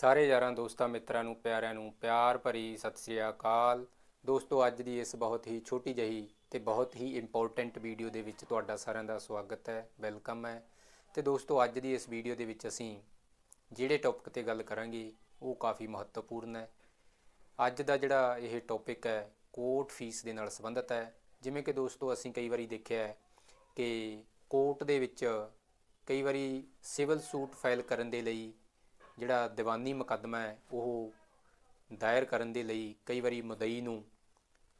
ਸਾਰੇ ਯਾਰਾਂ ਦੋਸਤਾਂ ਮਿੱਤਰਾਂ ਨੂੰ, ਪਿਆਰਿਆਂ ਨੂੰ ਪਿਆਰ ਭਰੀ ਸਤਿ ਸ੍ਰੀ ਅਕਾਲ। ਦੋਸਤੋ, ਅੱਜ ਦੀ ਇਸ ਬਹੁਤ ਹੀ ਛੋਟੀ ਜਹੀ ਤੇ ਬਹੁਤ ਹੀ ਇੰਪੋਰਟੈਂਟ ਵੀਡੀਓ ਦੇ ਵਿੱਚ ਤੁਹਾਡਾ ਸਾਰਿਆਂ ਦਾ ਸਵਾਗਤ ਹੈ ਵੈਲਕਮ ਹੈ। ਤੇ ਦੋਸਤੋ, ਅੱਜ ਦੀ ਇਸ ਵੀਡੀਓ ਦੇ ਵਿੱਚ ਅਸੀਂ ਜਿਹੜੇ ਟੌਪਿਕ ਤੇ ਗੱਲ ਕਰਾਂਗੇ, ਉਹ ਕਾਫੀ ਮਹੱਤਵਪੂਰਨ ਹੈ। ਅੱਜ ਦਾ ਜਿਹੜਾ ਇਹ ਟੌਪਿਕ ਹੈ ਕੋਰਟ ਫੀਸ ਦੇ ਨਾਲ ਸੰਬੰਧਿਤ ਹੈ। ਜਿਵੇਂ ਕਿ ਦੋਸਤੋ, ਅਸੀਂ ਕਈ ਵਾਰੀ ਦੇਖਿਆ ਹੈ ਕਿ ਕੋਰਟ ਦੇ ਵਿੱਚ ਕਈ ਵਾਰੀ ਸਿਵਲ ਸੂਟ ਫਾਈਲ ਕਰਨ ਦੇ ਲਈ ਜਿਹੜਾ ਦੀਵਾਨੀ ਮੁਕੱਦਮਾ ਹੈ, ਉਹ ਦਾਇਰ ਕਰਨ ਦੇ ਲਈ ਕਈ ਵਾਰੀ ਮੁਦਈ ਨੂੰ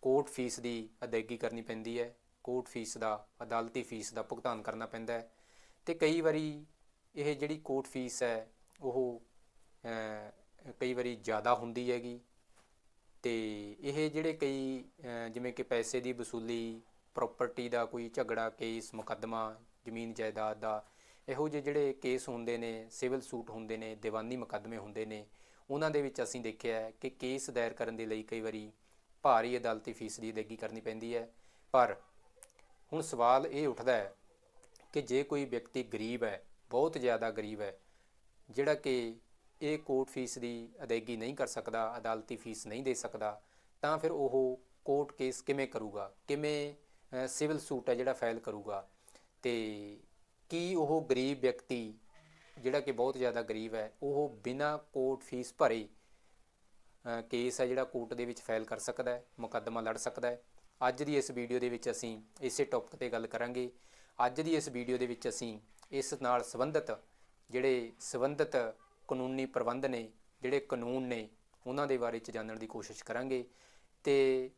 ਕੋਰਟ ਫੀਸ ਦੀ ਅਦਾਇਗੀ ਕਰਨੀ ਪੈਂਦੀ ਹੈ, ਕੋਰਟ ਫੀਸ ਦਾ, ਅਦਾਲਤੀ ਫੀਸ ਦਾ ਭੁਗਤਾਨ ਕਰਨਾ ਪੈਂਦਾ ਹੈ ਤੇ ਕਈ ਵਾਰੀ ਇਹ ਜਿਹੜੀ ਕੋਰਟ ਫੀਸ ਹੈ, ਉਹ ਕਈ ਵਾਰੀ ਜ਼ਿਆਦਾ ਹੁੰਦੀ ਹੈਗੀ ਤੇ ਇਹ ਜਿਹੜੇ ਕਈ ਜਿਵੇਂ ਕਿ ਪੈਸੇ ਦੀ ਵਸੂਲੀ ਪ੍ਰਾਪਰਟੀ ਦਾ ਕੋਈ ਝਗੜਾ ਕੇਸ ਮੁਕੱਦਮਾ, ਜ਼ਮੀਨ ਜਾਇਦਾਦ ਦਾ ਇਹੋ ਜਿਹੇ ਜਿਹੜੇ ਕੇਸ ਹੁੰਦੇ ਨੇ, ਸਿਵਲ ਸੂਟ ਹੁੰਦੇ ਨੇ, ਦੀਵਾਨੀ ਮੁਕੱਦਮੇ ਹੁੰਦੇ ਨੇ, ਉਹਨਾਂ ਦੇ ਵਿੱਚ ਅਸੀਂ ਦੇਖਿਆ ਕਿ ਕੇਸ ਦਾਇਰ ਕਰਨ ਦੇ ਲਈ ਕਈ ਵਾਰੀ ਭਾਰੀ ਅਦਾਲਤੀ ਫੀਸ ਦੀ ਅਦਾਇਗੀ ਕਰਨੀ ਪੈਂਦੀ ਹੈ। ਪਰ ਹੁਣ ਸਵਾਲ ਇਹ ਉੱਠਦਾ ਹੈ ਕਿ ਜੇ ਕੋਈ ਵਿਅਕਤੀ ਗਰੀਬ ਹੈ, ਬਹੁਤ ਜ਼ਿਆਦਾ ਗਰੀਬ ਹੈ, ਜਿਹੜਾ ਕਿ ਇਹ ਕੋਰਟ ਫੀਸ ਦੀ ਅਦਾਇਗੀ ਨਹੀਂ ਕਰ ਸਕਦਾ, ਅਦਾਲਤੀ ਫੀਸ ਨਹੀਂ ਦੇ ਸਕਦਾ, ਤਾਂ ਫਿਰ ਉਹ ਕੋਰਟ ਕੇਸ ਕਿਵੇਂ ਕਰੂਗਾ? ਕਿਵੇਂ ਸਿਵਲ ਸੂਟ ਹੈ ਜਿਹੜਾ ਫਾਈਲ ਕਰੂਗਾ? ਤੇ ਕੀ ਉਹ ਗਰੀਬ ਵਿਅਕਤੀ ਜਿਹੜਾ ਕਿ ਬਹੁਤ ਜ਼ਿਆਦਾ ਗਰੀਬ ਹੈ, ਉਹ ਬਿਨਾਂ ਕੋਰਟ ਫੀਸ ਭਰੇ ਕੇਸ ਹੈ ਜਿਹੜਾ ਕੋਰਟ ਦੇ ਵਿੱਚ ਫਾਈਲ ਕਰ ਸਕਦਾ ਹੈ, ਮੁਕੱਦਮਾ ਲੜ ਸਕਦਾ ਹੈ। ਅੱਜ ਦੀ ਇਸ ਵੀਡੀਓ ਦੇ ਵਿੱਚ ਅਸੀਂ ਇਸੇ ਟੌਪਿਕ ਤੇ ਗੱਲ ਕਰਾਂਗੇ। ਅੱਜ ਦੀ ਇਸ ਵੀਡੀਓ ਦੇ ਵਿੱਚ ਅਸੀਂ ਇਸ ਨਾਲ ਸੰਬੰਧਿਤ ਜਿਹੜੇ ਸੰਬੰਧਿਤ ਕਾਨੂੰਨੀ ਪ੍ਰਬੰਧ ਨੇ, ਜਿਹੜੇ ਕਾਨੂੰਨ ਨੇ, ਉਹਨਾਂ ਦੇ ਬਾਰੇ ਚ ਜਾਣਨ ਦੀ ਕੋਸ਼ਿਸ਼ ਕਰਾਂਗੇ। ਤੇ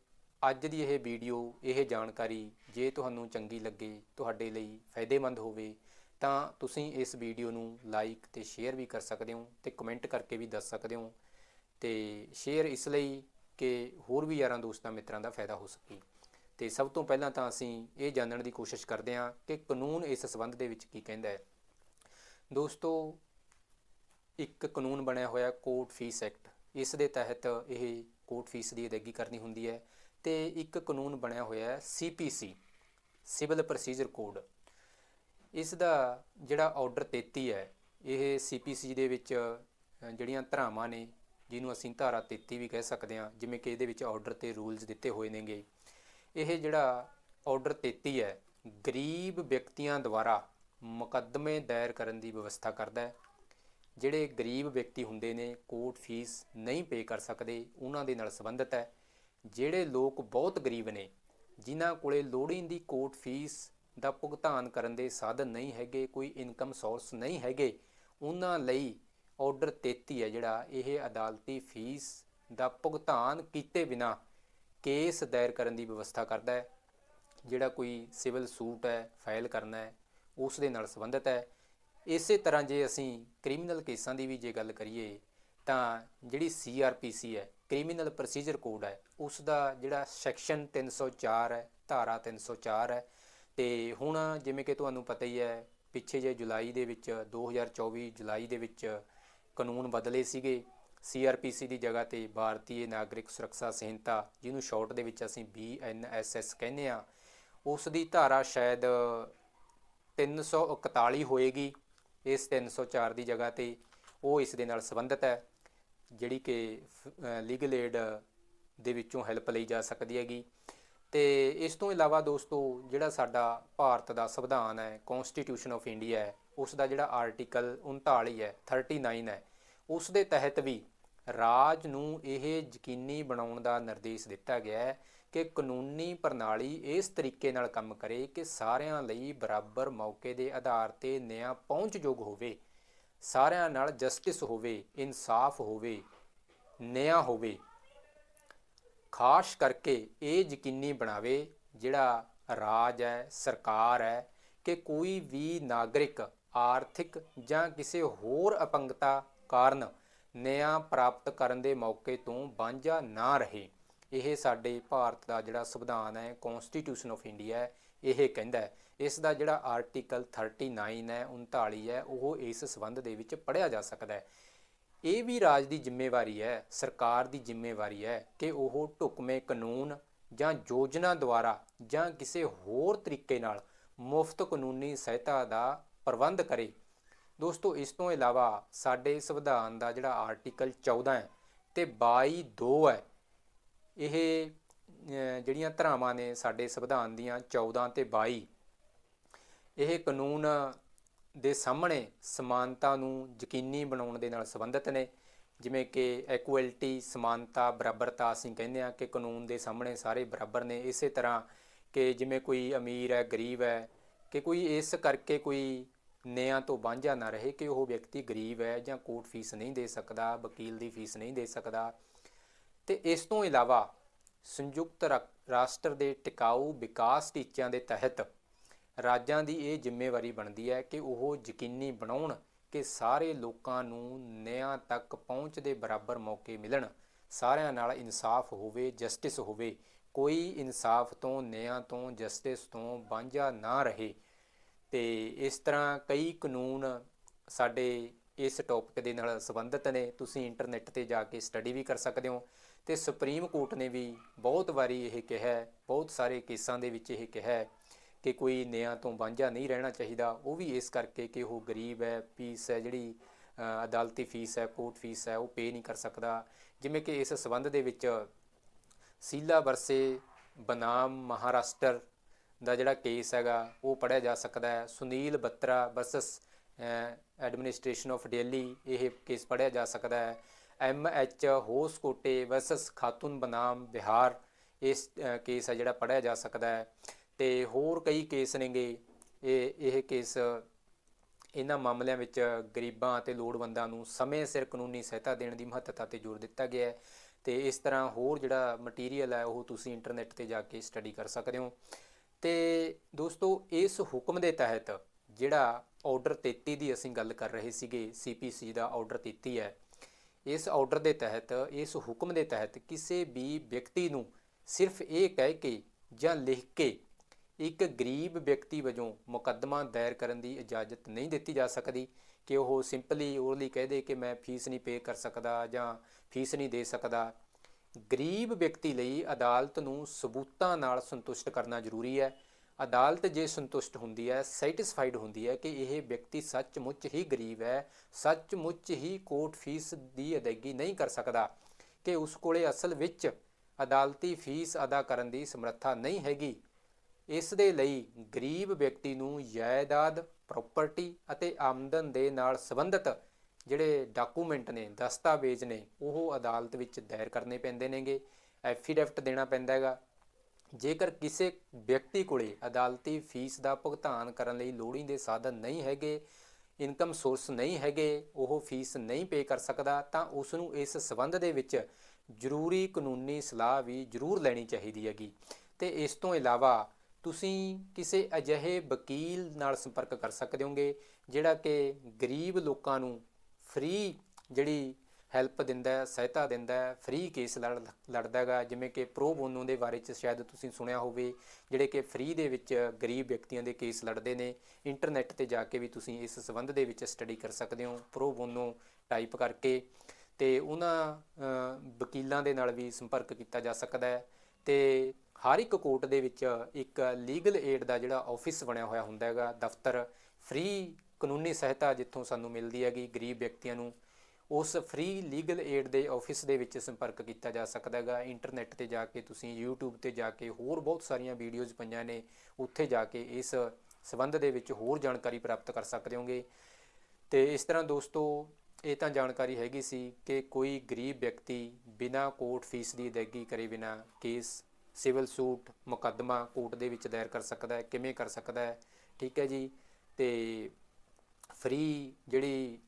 ਅੱਜ ਦੀ ਇਹ ਵੀਡੀਓ, ਇਹ ਜਾਣਕਾਰੀ ਜੇ ਤੁਹਾਨੂੰ ਚੰਗੀ ਲੱਗੇ, ਤੁਹਾਡੇ ਲਈ ਫਾਇਦੇਮੰਦ ਹੋਵੇ, ਤਾਂ ਤੁਸੀਂ ਇਸ ਵੀਡੀਓ ਨੂੰ ਲਾਈਕ ਤੇ ਸ਼ੇਅਰ ਵੀ ਕਰ ਸਕਦੇ ਹੋ ਤੇ ਕਮੈਂਟ ਕਰਕੇ ਵੀ ਦੱਸ ਸਕਦੇ ਹੋ ਤੇ ਸ਼ੇਅਰ ਇਸ ਲਈ ਕਿ ਹੋਰ ਵੀ ਯਾਰਾਂ ਦੋਸਤਾਂ ਮਿੱਤਰਾਂ ਦਾ ਫਾਇਦਾ ਹੋ ਸਕੇ। ਤੇ ਸਭ ਤੋਂ ਪਹਿਲਾਂ ਤਾਂ ਅਸੀਂ ਇਹ ਜਾਣਨ ਦੀ ਕੋਸ਼ਿਸ਼ ਕਰਦੇ ਹਾਂ ਕਿ ਕਾਨੂੰਨ ਇਸ ਸੰਬੰਧ ਦੇ ਵਿੱਚ ਕੀ ਕਹਿੰਦਾ ਹੈ। ਦੋਸਤੋ, ਇੱਕ ਕਾਨੂੰਨ ਬਣਿਆ ਹੋਇਆ ਕੋਰਟ ਫੀਸ ਐਕਟ ਇਸ ਦੇ ਤਹਿਤ ਇਹ ਕੋਰਟ ਫੀਸ ਦੀ ਅਦਾਇਗੀ ਕਰਨੀ ਹੁੰਦੀ ਹੈ। ਤੇ ਇੱਕ ਕਾਨੂੰਨ ਬਣਿਆ ਹੋਇਆ ਹੈ ਸੀਪੀਸੀ ਸਿਵਲ ਪ੍ਰੋਸੀਜਰ ਕੋਡ ਇਸ ਦਾ ਜਿਹੜਾ ਆਰਡਰ 33 ਹੈ, ਇਹ ਸੀਪੀਸੀ ਦੇ ਵਿੱਚ ਜਿਹੜੀਆਂ ਧਾਰਾਵਾਂ ਨੇ, ਜਿਹਨੂੰ ਅਸੀਂ ਧਾਰਾ 33 ਵੀ ਕਹਿ ਸਕਦੇ ਹਾਂ, ਜਿਵੇਂ ਕਿ ਇਹਦੇ ਵਿੱਚ ਆਰਡਰ ਤੇ ਰੂਲਸ ਦਿੱਤੇ ਹੋਏ ਨੇਗੇ। ਇਹ ਜਿਹੜਾ ਆਰਡਰ 33 ਹੈ, ਗਰੀਬ ਵਿਅਕਤੀਆਂ ਦੁਆਰਾ ਮੁਕੱਦਮੇ ਦਾਇਰ ਕਰਨ ਦੀ ਵਿਵਸਥਾ ਕਰਦਾ ਹੈ। ਜਿਹੜੇ ਗਰੀਬ ਵਿਅਕਤੀ ਹੁੰਦੇ ਨੇ ਕੋਰਟ ਫੀਸ ਨਹੀਂ ਪੇ ਕਰ ਸਕਦੇ, ਉਹਨਾਂ ਦੇ ਨਾਲ ਸੰਬੰਧਿਤ ਹੈ। ਜਿਹੜੇ ਲੋਕ ਬਹੁਤ ਗਰੀਬ ਨੇ, ਜਿਨ੍ਹਾਂ ਕੋਲੇ ਲੋੜੀਂਦੀ ਕੋਰਟ ਫੀਸ ਦਾ ਭੁਗਤਾਨ ਕਰਨ ਦੇ ਸਾਧਨ ਨਹੀਂ ਹੈਗੇ, ਕੋਈ ਇਨਕਮ ਸੋਰਸ ਨਹੀਂ ਹੈਗੇ, ਉਹਨਾਂ ਲਈ ਆਰਡਰ 33 ਹੈ ਜਿਹੜਾ, ਇਹ ਅਦਾਲਤੀ ਫੀਸ ਦਾ ਭੁਗਤਾਨ ਕੀਤੇ ਬਿਨਾ ਕੇਸ ਦਾਇਰ ਕਰਨ ਦੀ ਵਿਵਸਥਾ ਕਰਦਾ ਹੈ, ਜਿਹੜਾ ਕੋਈ ਸਿਵਲ ਸੂਟ ਹੈ, ਫਾਈਲ ਕਰਨਾ ਹੈ, ਉਸ ਦੇ ਨਾਲ ਸੰਬੰਧਿਤ ਹੈ। ਇਸੇ ਤਰ੍ਹਾਂ ਜੇ ਅਸੀਂ ਕ੍ਰਿਮੀਨਲ ਕੇਸਾਂ ਦੀ ਵੀ ਜੇ ਗੱਲ ਕਰੀਏ, ਤਾਂ ਜਿਹੜੀ ਸੀਆਰਪੀਸੀ ਹੈ ਕ੍ਰਿਮੀਨਲ ਪ੍ਰੋਸੀਜਰ ਕੋਡ ਹੈ ਉਸ ਦਾ ਜਿਹੜਾ ਸੈਕਸ਼ਨ 304 ਹੈ, ਧਾਰਾ 304 ਹੈ ਤੇ ਹੁਣ ਜਿਵੇਂ ਕਿ ਤੁਹਾਨੂੰ ਪਤਾ ਹੀ ਹੈ, ਪਿੱਛੇ ਜੇ ਜੁਲਾਈ ਦੇ ਵਿੱਚ 2024 ਜੁਲਾਈ ਦੇ ਵਿੱਚ ਕਾਨੂੰਨ ਬਦਲੇ ਸੀਗੇ ਸੀਆਰਪੀਸੀ ਦੀ ਜਗ੍ਹਾ ਤੇ ਭਾਰਤੀ ਨਾਗਰਿਕ ਸੁਰੱਖਿਆ ਸੰਹਿਤਾ, ਜਿਹਨੂੰ ਸ਼ਾਰਟ ਦੇ ਵਿੱਚ ਅਸੀਂ ਬੀਐਨਐਸਐਸ ਕਹਿੰਦੇ ਆ ਉਸ ਦੀ ਧਾਰਾ ਸ਼ਾਇਦ 341 ਹੋਏਗੀ, ਇਸ 304 ਦੀ ਜਗ੍ਹਾ ਤੇ ਉਹ ਇਸ ਦੇ ਨਾਲ ਸੰਬੰਧਿਤ ਹੈ। ਜਿਹੜੀ ਕਿ ਲੀਗਲ ਏਡ ਦੇ ਵਿੱਚੋਂ ਹੈਲਪ ਲਈ ਜਾ ਸਕਦੀ ਹੈਗੀ। ਤੇ ਇਸ ਤੋਂ ਇਲਾਵਾ ਦੋਸਤੋ, ਜਿਹੜਾ ਸਾਡਾ ਭਾਰਤ ਦਾ ਸੰਵਿਧਾਨ ਹੈ ਕਨਸਟੀਟਿਊਸ਼ਨ ਆਫ ਇੰਡੀਆ ਹੈ ਉਸ ਦਾ ਜਿਹੜਾ ਆਰਟੀਕਲ 39 ਹੈ 39 ਹੈ ਉਸ ਦੇ ਤਹਿਤ ਵੀ ਰਾਜ ਨੂੰ ਇਹ ਯਕੀਨੀ ਬਣਾਉਣ ਦਾ ਨਿਰਦੇਸ਼ ਦਿੱਤਾ ਗਿਆ ਹੈ ਕਿ ਕਾਨੂੰਨੀ ਪ੍ਰਣਾਲੀ ਇਸ ਤਰੀਕੇ ਨਾਲ ਕੰਮ ਕਰੇ ਕਿ ਸਾਰਿਆਂ ਲਈ ਬਰਾਬਰ ਮੌਕੇ ਦੇ ਆਧਾਰ ਤੇ ਨਿਆਂ ਪਹੁੰਚਯੋਗ ਹੋਵੇ। ਸਾਰਿਆਂ ਨਾਲ ਜਸਟਿਸ ਹੋਵੇ, ਇਨਸਾਫ ਹੋਵੇ, ਨਿਆਂ ਹੋਵੇ, ਖਾਸ ਕਰਕੇ ਇਹ ਯਕੀਨੀ ਬਣਾਵੇ ਜਿਹੜਾ ਰਾਜ ਹੈ, ਸਰਕਾਰ ਹੈ ਕਿ ਕੋਈ ਵੀ ਨਾਗਰਿਕ ਆਰਥਿਕ ਜਾਂ ਕਿਸੇ ਹੋਰ ਅਪੰਗਤਾ ਕਾਰਨ ਨਿਆਂ ਪ੍ਰਾਪਤ ਕਰਨ ਦੇ ਮੌਕੇ ਤੋਂ ਵਾਂਝਾ ਨਾ ਰਹੇ। ਇਹ ਸਾਡੇ ਭਾਰਤ ਦਾ ਜਿਹੜਾ ਸੰਵਿਧਾਨ ਹੈ ਕਨਸਟੀਟਿਊਸ਼ਨ ਆਫ ਇੰਡੀਆ ਹੈ, ਇਹ ਕਹਿੰਦਾ ਹੈ। ਇਸ ਦਾ ਜਿਹੜਾ ਆਰਟੀਕਲ 39 ਹੈ 39 ਹੈ, ਉਹ ਇਸ ਸੰਬੰਧ ਦੇ ਵਿੱਚ ਪੜ੍ਹਿਆ ਜਾ ਸਕਦਾ ਹੈ। ਇਹ ਵੀ ਰਾਜ ਦੀ ਜ਼ਿੰਮੇਵਾਰੀ ਹੈ, ਸਰਕਾਰ ਦੀ ਜ਼ਿੰਮੇਵਾਰੀ ਹੈ ਕਿ ਉਹ ਢੁਕਵੇਂ ਕਾਨੂੰਨ ਜਾਂ ਯੋਜਨਾ ਦੁਆਰਾ ਜਾਂ ਕਿਸੇ ਹੋਰ ਤਰੀਕੇ ਨਾਲ ਮੁਫਤ ਕਾਨੂੰਨੀ ਸਹਾਇਤਾ ਦਾ ਪ੍ਰਬੰਧ ਕਰੇ। ਦੋਸਤੋ, ਇਸ ਤੋਂ ਇਲਾਵਾ ਸਾਡੇ ਸੰਵਿਧਾਨ ਦਾ ਜਿਹੜਾ ਆਰਟੀਕਲ 14 ਹੈ ਤੇ 22 2 ਹੈ ਇਹ ਜਿਹੜੀਆਂ ਧਾਰਾਵਾਂ ਨੇ ਸਾਡੇ ਸੰਵਿਧਾਨ ਦੀਆਂ 14 ਤੇ 22 ਇਹ ਕਾਨੂੰਨ ਦੇ ਸਾਹਮਣੇ ਸਮਾਨਤਾ ਨੂੰ ਯਕੀਨੀ ਬਣਾਉਣ ਦੇ ਨਾਲ ਸੰਬੰਧਿਤ ਨੇ। ਜਿਵੇਂ ਕਿ ਇਕੁਐਲਿਟੀ ਸਮਾਨਤਾ, ਬਰਾਬਰਤਾ ਅਸੀਂ ਕਹਿੰਦੇ ਆ ਕਿ ਕਾਨੂੰਨ ਦੇ ਸਾਹਮਣੇ ਸਾਰੇ ਬਰਾਬਰ ਨੇ। ਇਸੇ ਤਰ੍ਹਾਂ ਕਿ ਜਿਵੇਂ ਕੋਈ ਅਮੀਰ ਹੈ, ਗਰੀਬ ਹੈ, ਕਿ ਕੋਈ ਇਸ ਕਰਕੇ ਕੋਈ ਨਿਆਂ ਤੋਂ ਵਾਂਝਾ ਨਾ ਰਹੇ ਕਿ ਉਹ ਵਿਅਕਤੀ ਗਰੀਬ ਹੈ ਜਾਂ ਕੋਰਟ ਫੀਸ ਨਹੀਂ ਦੇ ਸਕਦਾ, ਵਕੀਲ ਦੀ ਫੀਸ ਨਹੀਂ ਦੇ ਸਕਦਾ। ਤੇ ਇਸ ਤੋਂ ਇਲਾਵਾ ਸੰਯੁਕਤ ਰਾ- ਰਾਸ਼ਟਰ ਦੇ ਟਿਕਾਊ ਵਿਕਾਸ ਟੀਚਿਆਂ ਦੇ ਤਹਿਤ ਰਾਜਾਂ ਦੀ ਇਹ ਜ਼ਿੰਮੇਵਾਰੀ ਬਣਦੀ ਹੈ ਕਿ ਉਹ ਯਕੀਨੀ ਬਣਾਉਣ ਕਿ ਸਾਰੇ ਲੋਕਾਂ ਨੂੰ ਨਿਆਂ ਤੱਕ ਪਹੁੰਚ ਦੇ ਬਰਾਬਰ ਮੌਕੇ ਮਿਲਣ। ਸਾਰਿਆਂ ਨਾਲ ਇਨਸਾਫ ਹੋਵੇ, ਜਸਟਿਸ ਹੋਵੇ, ਕੋਈ ਇਨਸਾਫ ਤੋਂ, ਨਿਆਂ ਤੋਂ, ਜਸਟਿਸ ਤੋਂ ਵਾਂਝਾ ਨਾ ਰਹੇ। ਤੇ ਇਸ ਤਰ੍ਹਾਂ ਕਈ ਕਾਨੂੰਨ ਸਾਡੇ ਇਸ ਟੌਪਿਕ ਦੇ ਨਾਲ ਸੰਬੰਧਿਤ ਨੇ। ਤੁਸੀਂ ਇੰਟਰਨੈਟ ਤੇ ਜਾ ਕੇ ਸਟੱਡੀ ਵੀ ਕਰ ਸਕਦੇ ਹੋ। ਤੇ ਸੁਪਰੀਮ ਕੋਰਟ ਨੇ ਵੀ ਬਹੁਤ ਵਾਰੀ ਇਹ ਕਿਹਾ ਬਹੁਤ ਸਾਰੇ ਕੇਸਾਂ ਦੇ ਵਿੱਚ ਇਹ ਕਿਹਾ ਕਿ ਕੋਈ ਨਿਆਂ ਤੋਂ ਵਾਂਝਾ ਨਹੀਂ ਰਹਿਣਾ ਚਾਹੀਦਾ। ਉਹ ਵੀ ਇਸ ਕਰਕੇ ਕਿ ਉਹ ਗਰੀਬ ਹੈ, ਫੀਸ ਹੈ ਜਿਹੜੀ ਅਦਾਲਤੀ ਫੀਸ ਹੈ, ਕੋਰਟ ਫੀਸ ਹੈ, ਉਹ ਪੇ ਨਹੀਂ ਕਰ ਸਕਦਾ। ਜਿਵੇਂ ਕਿ ਇਸ ਸਬੰਧ ਦੇ ਵਿੱਚ ਸੀਲਾ ਵਰਸੇ ਬਨਾਮ ਮਹਾਰਾਸ਼ਟਰ ਦਾ ਜਿਹੜਾ ਕੇਸ ਹੈਗਾ, ਉਹ ਪੜਿਆ ਜਾ ਸਕਦਾ ਹੈ। Sunil Batra versus administration of Delhi ਇਹ ਕੇਸ ਪੜਿਆ ਜਾ ਸਕਦਾ ਹੈ। M H Hoskote versus Khatoon ਬਨਾਮ Bihar ਇਸ ਕੇਸ ਹੈ ਜਿਹੜਾ ਪੜਿਆ ਜਾ ਸਕਦਾ ਹੈ। ਤੇ ਹੋਰ ਕਈ ਕੇਸ ਨੇਗੇ। ਇਹ ਇਹ ਕੇਸ ਇਹਨਾਂ ਮਾਮਲਿਆਂ ਵਿੱਚ ਗਰੀਬਾਂ ਅਤੇ ਲੋੜਵੰਦਾਂ ਨੂੰ ਸਮੇਂ ਸਿਰ ਕਾਨੂੰਨੀ ਸਹਾਇਤਾ ਦੇਣ ਦੀ ਮਹੱਤਤਾ ਤੇ ਜ਼ੋਰ ਦਿੱਤਾ ਗਿਆ ਹੈ। ਤੇ ਇਸ ਤਰ੍ਹਾਂ ਹੋਰ ਜਿਹੜਾ ਮਟੀਰੀਅਲ ਹੈ, ਉਹ ਤੁਸੀਂ ਇੰਟਰਨੈਟ ਤੇ ਜਾ ਕੇ ਸਟੱਡੀ ਕਰ ਸਕਦੇ ਹੋ। ਤੇ ਦੋਸਤੋ, ਇਸ ਹੁਕਮ ਦੇ ਤਹਿਤ ਜਿਹੜਾ ਆਰਡਰ 33 ਦੀ ਅਸੀਂ ਗੱਲ ਕਰ ਰਹੇ ਸੀਗੇ ਸੀਪੀਸੀ ਦਾ ਆਰਡਰ 33 ਹੈ ਇਸ ਆਰਡਰ ਦੇ ਤਹਿਤ, ਇਸ ਹੁਕਮ ਦੇ ਤਹਿਤ ਕਿਸੇ ਵੀ ਵਿਅਕਤੀ ਨੂੰ ਸਿਰਫ ਇਹ ਕਹਿ ਕੇ ਜਾਂ ਲਿਖ ਕੇ ਇੱਕ ਗਰੀਬ ਵਿਅਕਤੀ ਵਜੋਂ ਮੁਕੱਦਮਾ ਦਾਇਰ ਕਰਨ ਦੀ ਇਜਾਜ਼ਤ ਨਹੀਂ ਦਿੱਤੀ ਜਾ ਸਕਦੀ ਕਿ ਉਹ ਸਿੰਪਲੀ ਉਹਲੀ ਕਹਿ ਦੇ ਕਿ ਮੈਂ ਫੀਸ ਨਹੀਂ ਪੇ ਕਰ ਸਕਦਾ ਜਾਂ ਫੀਸ ਨਹੀਂ ਦੇ ਸਕਦਾ। ਗਰੀਬ ਵਿਅਕਤੀ ਲਈ ਅਦਾਲਤ ਨੂੰ ਸਬੂਤਾਂ ਨਾਲ ਸੰਤੁਸ਼ਟ ਕਰਨਾ ਜ਼ਰੂਰੀ ਹੈ। ਅਦਾਲਤ ਜੇ ਸੰਤੁਸ਼ਟ ਹੁੰਦੀ ਹੈ ਸੈਟੀਸਫਾਈਡ ਹੁੰਦੀ ਹੈ ਕਿ ਇਹ ਵਿਅਕਤੀ ਸੱਚਮੁੱਚ ਹੀ ਗਰੀਬ ਹੈ, ਸੱਚਮੁੱਚ ਹੀ ਕੋਰਟ ਫੀਸ ਦੀ ਅਦਾਇਗੀ ਨਹੀਂ ਕਰ ਸਕਦਾ, ਕਿ ਉਸ ਕੋਲੇ ਅਸਲ ਵਿੱਚ ਅਦਾਲਤੀ ਫੀਸ ਅਦਾ ਕਰਨ ਦੀ ਸਮਰੱਥਾ ਨਹੀਂ ਹੈਗੀ। ਇਸ ਦੇ ਲਈ ਗਰੀਬ ਵਿਅਕਤੀ ਨੂੰ ਜਾਇਦਾਦ ਪ੍ਰਾਪਰਟੀ ਅਤੇ ਆਮਦਨ ਦੇ ਨਾਲ ਸੰਬੰਧਿਤ ਜਿਹੜੇ ਡਾਕੂਮੈਂਟ ਨੇ, ਦਸਤਾਵੇਜ਼ ਨੇ, ਉਹ ਅਦਾਲਤ ਵਿੱਚ ਦਾਇਰ ਕਰਨੇ ਪੈਂਦੇ ਨੇਗੇ। ਐਫੀਡੈਵਿਟ ਦੇਣਾ ਪੈਂਦਾ ਹੈਗਾ। ਜੇਕਰ ਕਿਸੇ ਵਿਅਕਤੀ ਕੋਲੇ ਅਦਾਲਤੀ ਫੀਸ ਦਾ ਭੁਗਤਾਨ ਕਰਨ ਲਈ ਲੋੜੀਂਦੇ ਸਾਧਨ ਨਹੀਂ ਹੈਗੇ, ਇਨਕਮ ਸੋਰਸ ਨਹੀਂ ਹੈਗੇ, ਉਹ ਫੀਸ ਨਹੀਂ ਪੇ ਕਰ ਸਕਦਾ, ਤਾਂ ਉਸ ਨੂੰ ਇਸ ਸਬੰਧ ਦੇ ਵਿੱਚ ਜ਼ਰੂਰੀ ਕਾਨੂੰਨੀ ਸਲਾਹ ਵੀ ਜ਼ਰੂਰ ਲੈਣੀ ਚਾਹੀਦੀ ਹੈਗੀ। ਤੇ ਇਸ ਤੋਂ ਇਲਾਵਾ ਤੁਸੀਂ ਕਿਸੇ ਅਜਿਹੇ ਵਕੀਲ ਨਾਲ ਸੰਪਰਕ ਕਰ ਸਕਦੇ ਹੋਗੇ, ਜਿਹੜਾ ਕਿ ਗਰੀਬ ਲੋਕਾਂ ਨੂੰ ਫ੍ਰੀ ਜਿਹੜੀ ਹੈਲਪ ਦਿੰਦਾ ਸਹਾਇਤਾ ਦਿੰਦਾ ਹੈ ਫ੍ਰੀ ਕੇਸ ਲੜ, ਲੜਦਾ ਹੈਗਾ। ਜਿਵੇਂ ਕਿ ਪ੍ਰੋ ਬੋਨੋ ਦੇ ਬਾਰੇ ਚ ਸ਼ਾਇਦ ਤੁਸੀਂ ਸੁਣਿਆ ਹੋਵੇ, ਜਿਹੜੇ ਕਿ ਫ੍ਰੀ ਦੇ ਵਿੱਚ ਗਰੀਬ ਵਿਅਕਤੀਆਂ ਦੇ ਕੇਸ ਲੜਦੇ ਨੇ। ਇੰਟਰਨੈਟ ਤੇ ਜਾ ਕੇ ਵੀ ਤੁਸੀਂ ਇਸ ਸੰਬੰਧ ਦੇ ਵਿੱਚ ਸਟੱਡੀ ਕਰ ਸਕਦੇ ਹੋ ਪ੍ਰੋ ਬੋਨੋ ਟਾਈਪ ਕਰਕੇ। ਤੇ ਉਹਨਾਂ ਵਕੀਲਾਂ ਦੇ ਨਾਲ ਵੀ ਸੰਪਰਕ ਕੀਤਾ ਜਾ ਸਕਦਾ ਹੈ। ਤੇ ਹਰ ਇੱਕ ਕੋਰਟ ਦੇ ਵਿੱਚ ਇੱਕ ਲੀਗਲ ਏਡ ਦਾ ਜਿਹੜਾ ਆਫਿਸ ਬਣਿਆ ਹੋਇਆ ਹੁੰਦਾ ਹੈਗਾ, ਦਫ਼ਤਰ ਫ੍ਰੀ ਕਾਨੂੰਨੀ ਸਹਾਇਤਾ ਜਿੱਥੋਂ ਸਾਨੂੰ ਮਿਲਦੀ ਹੈਗੀ ਗਰੀਬ ਵਿਅਕਤੀਆਂ ਨੂੰ। ਉਸ ਫ੍ਰੀ ਲੀਗਲ ਏਡ ਦੇ ਆਫਿਸ ਦੇ ਵਿੱਚ ਸੰਪਰਕ ਕੀਤਾ ਜਾ ਸਕਦਾ ਹੈਗਾ। ਇੰਟਰਨੈਟ ਤੇ ਜਾ ਕੇ ਤੁਸੀਂ YouTube ਤੇ ਜਾ ਕੇ ਹੋਰ ਬਹੁਤ ਸਾਰੀਆਂ ਵੀਡੀਓਜ਼ ਪਈਆਂ ਨੇ। ਉੱਥੇ ਜਾ ਕੇ ਇਸ ਸਬੰਧ ਦੇ ਵਿੱਚ ਹੋਰ ਜਾਣਕਾਰੀ ਪ੍ਰਾਪਤ ਕਰ ਸਕਦੇ ਹੋਗੇ। ਤੇ ਇਸ ਤਰ੍ਹਾਂ ਦੋਸਤੋ, ਇਹ ਤਾਂ ਜਾਣਕਾਰੀ ਹੈਗੀ ਸੀ ਕਿ ਕੋਈ ਗਰੀਬ ਵਿਅਕਤੀ ਬਿਨਾਂ ਕੋਰਟ ਫੀਸ ਦੀ ਅਦਾਇਗੀ ਕਰੇ ਬਿਨਾਂ ਕੇਸ ਸਿਵਲ ਸੂਟ ਮੁਕੱਦਮਾ ਕੋਰਟ ਦੇ ਵਿੱਚ ਦਾਇਰ ਕਰ ਸਕਦਾ ਹੈ, ਕਿਵੇਂ ਕਰ ਸਕਦਾ ਹੈ, ਠੀਕ ਹੈ ਜੀ। ਤੇ ਫ੍ਰੀ ਜਿਹੜੀ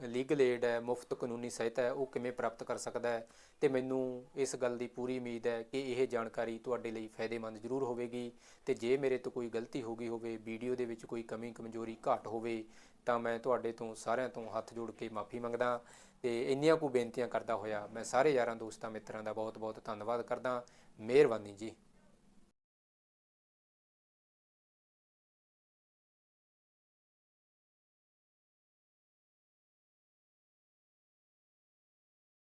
ਲੀਗਲ ਏਡ ਹੈ, ਮੁਫਤ ਕਾਨੂੰਨੀ ਸਹਾਇਤਾ ਹੈ, ਉਹ ਕਿਵੇਂ ਪ੍ਰਾਪਤ ਕਰ ਸਕਦਾ ਹੈ? ਤੇ ਮੈਨੂੰ ਇਸ ਗੱਲ ਦੀ ਪੂਰੀ ਉਮੀਦ ਹੈ ਕਿ ਇਹ ਜਾਣਕਾਰੀ ਤੁਹਾਡੇ ਲਈ ਫਾਇਦੇਮੰਦ ਜ਼ਰੂਰ ਹੋਵੇਗੀ। ਤੇ ਜੇ ਮੇਰੇ ਤੋਂ ਕੋਈ ਗਲਤੀ ਹੋ ਗਈ ਹੋਵੇ, ਵੀਡੀਓ ਦੇ ਵਿੱਚ ਕੋਈ ਕਮੀ, ਕਮਜ਼ੋਰੀ ਘਾਟ ਹੋਵੇ, ਤਾਂ ਮੈਂ ਤੁਹਾਡੇ ਤੋਂ, ਸਾਰਿਆਂ ਤੋਂ ਹੱਥ ਜੋੜ ਕੇ ਮਾਫੀ ਮੰਗਦਾ। ਤੇ ਇੰਨੀਆਂ ਕੁ ਬੇਨਤੀਆਂ ਕਰਦਾ ਹੋਇਆ ਮੈਂ ਸਾਰੇ ਯਾਰਾਂ, ਦੋਸਤਾਂ, ਮਿੱਤਰਾਂ ਦਾ ਬਹੁਤ ਬਹੁਤ ਧੰਨਵਾਦ ਕਰਦਾ। ਮਿਹਰਬਾਨੀ ਜੀ।